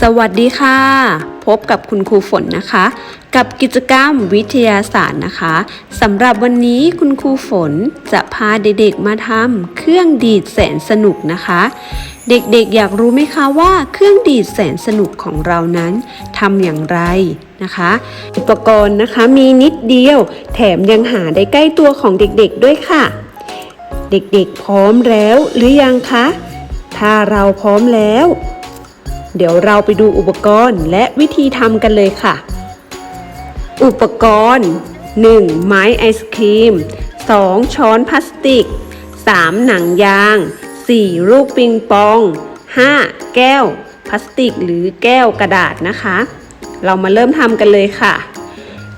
สวัสดีค่ะ พบกับคุณครูฝนนะคะ กับกิจกรรมวิทยาศาสตร์นะคะสำหรับวันนี้คุณครูฝนจะพาเด็กๆมาทำเครื่องดีดแสนสนุกนะคะ เด็กๆอยากรู้ไหมคะว่าเครื่องดีดแสนสนุกของเรานั้นทำอย่างไรนะคะ อุปกรณ์นะคะมีนิดเดียว แถมยังหาได้ใกล้ตัวของเด็กๆด้วยค่ะ เด็กๆพร้อมแล้วหรือยังคะ ถ้าเราพร้อมแล้ว เดี๋ยวเราไปดูอุปกรณ์และวิธีทำกันเลยค่ะ อุปกรณ์ 1. ไม้ไอศครีม 2. ช้อนพลาสติก 3. หนังยาง 4. ลูกปิงปอง 5. แก้ว พลาสติกหรือแก้วกระดาษนะคะ เรามาเริ่มทำกันเลยค่ะ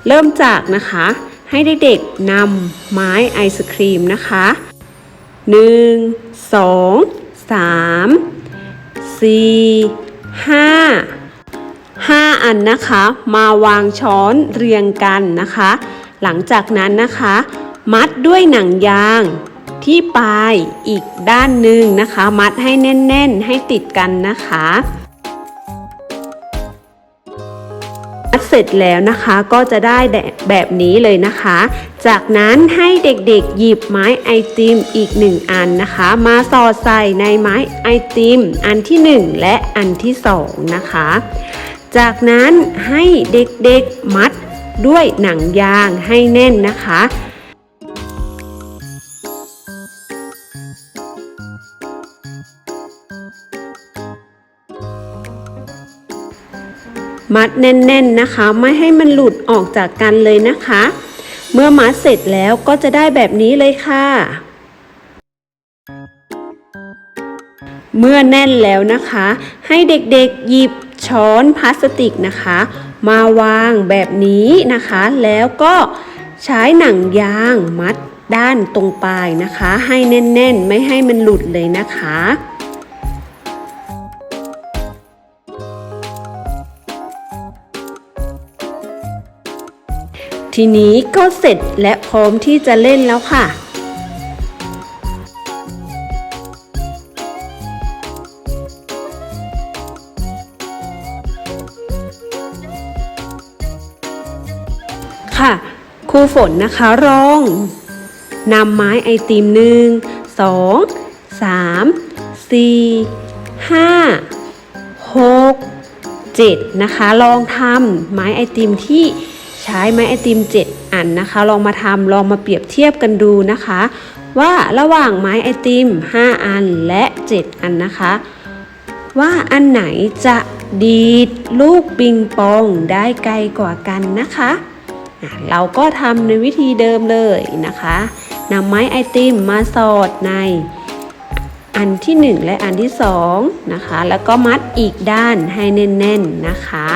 เริ่มจากนะคะ ให้เด็กๆนำไม้ไอศครีมนะคะ 1 2 3สี่ห้าห้าอันนะคะ มาวางช้อนเรียงกันนะคะ หลังจากนั้นนะคะ มัดด้วยหนังยางที่ปลายอีกด้านหนึ่งนะคะ มัดให้แน่น ๆ ให้ติดกันนะคะ เสร็จแล้วนะคะก็จะได้แบบนี้เลยนะคะ จากนั้นให้เด็กๆหยิบไม้ไอติมอีกหนึ่งอันนะคะ มาสอดใส่ในไม้ไอติม อันที่หนึ่งและอันที่สองนะคะ จากนั้นให้เด็กๆมัดด้วยหนังยางให้แน่นนะคะ มัดแน่นๆนะคะ ไม่ให้มันหลุดออกจากกันเลยนะคะ เมื่อมัดเสร็จแล้วก็จะได้แบบนี้เลยค่ะ เมื่อแน่นแล้วนะคะ ให้เด็กๆหยิบช้อนพลาสติกนะคะ มาวางแบบนี้นะคะ แล้วก็ใช้หนังยางมัดด้านตรงปลายนะคะ ให้แน่นๆ ไม่ให้มันหลุดเลยนะคะ ทีนี้ก็เสร็จและพร้อมที่จะเล่นแล้วค่ะค่ะครูฝนนะคะลองนำไม้ไอติมหนึ่งสองสามสี่ห้าหกเจ็ดนะคะ ลองทำไม้ไอติมที่ ใช้ไม้ไอติม 7 อันนะคะ ลองมาทำลองมาเปรียบเทียบกันดูนะคะ ว่าระหว่างไม้ไอติม 5 อันและ 7 อันนะคะ ว่าอันไหนจะดีดลูกปิงปองได้ไกลกว่ากันนะคะอะเราก็ทำในวิธีเดิมเลยนะคะนำไม้ไอติมมาสอดในอันที่ 1 และอันที่2นะคะ แล้วก็มัดอีกด้านให้แน่นๆนะคะ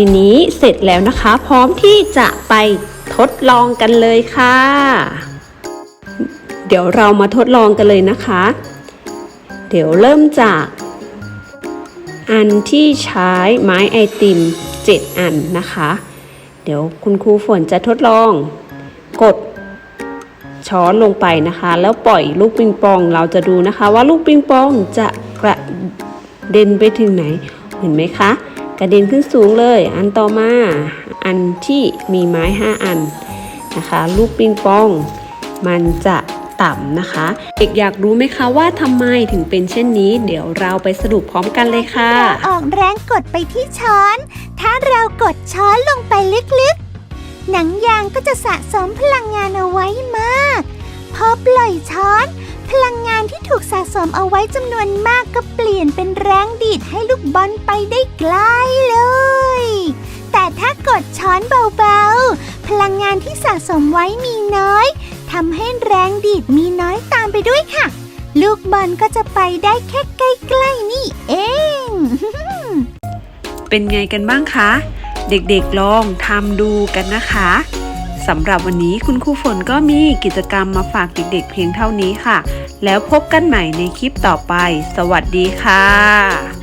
ทีนี้เสร็จแล้วนะคะ พร้อมที่จะไปทดลองกันเลยค่ะ เดี๋ยวเรามาทดลองกันเลยนะคะ เดี๋ยวเริ่มจาก อันที่ใช้ไม้ไอติม 7 อันนะคะ เดี๋ยวคุณครูฝนจะทดลอง กดช้อนลงไปนะคะ แล้วปล่อยลูกปิงปองเราจะดูนะคะ ว่าลูกปิงปองจะกระเด็นไปถึงไหนเห็นไหมคะ กระเด็นขึ้นสูงเลย อันต่อมาอันที่มีไม้ 5 อันนะคะ ลูกปิงปอง มันจะต่ำนะคะ เด็กอยากรู้ไหมคะว่าทำไมถึงเป็นเช่นนี้ เดี๋ยวเราไปสรุปพร้อมกันเลยค่ะออกแรงกดไปที่ช้อน ถ้าเรากดช้อนลงไปลึกๆ หนังยางก็จะสะสมพลังงานเอาไว้มาก พอปล่อยช้อน ที่ถูกสะสมเอาไว้จำนวนมากก็เปลี่ยนเป็นแรงดีดให้ลูกบอลไปได้ไกลเลย แต่ถ้ากดช้อนเบาๆ พลังงานที่สะสมไว้มีน้อยทำให้แรงดีดมีน้อยตามไปด้วยค่ะ ลูกบอลก็จะไปได้แค่ใกล้ๆนี่เอง เป็นไงกันบ้างคะ เด็กๆลองทำดูกันนะคะ สำหรับวันนี้คุณครูฝนก็มีกิจกรรมมาฝากเด็กๆเพียงเท่านี้ค่ะ แล้วพบกันใหม่ในคลิปต่อไป สวัสดีค่ะ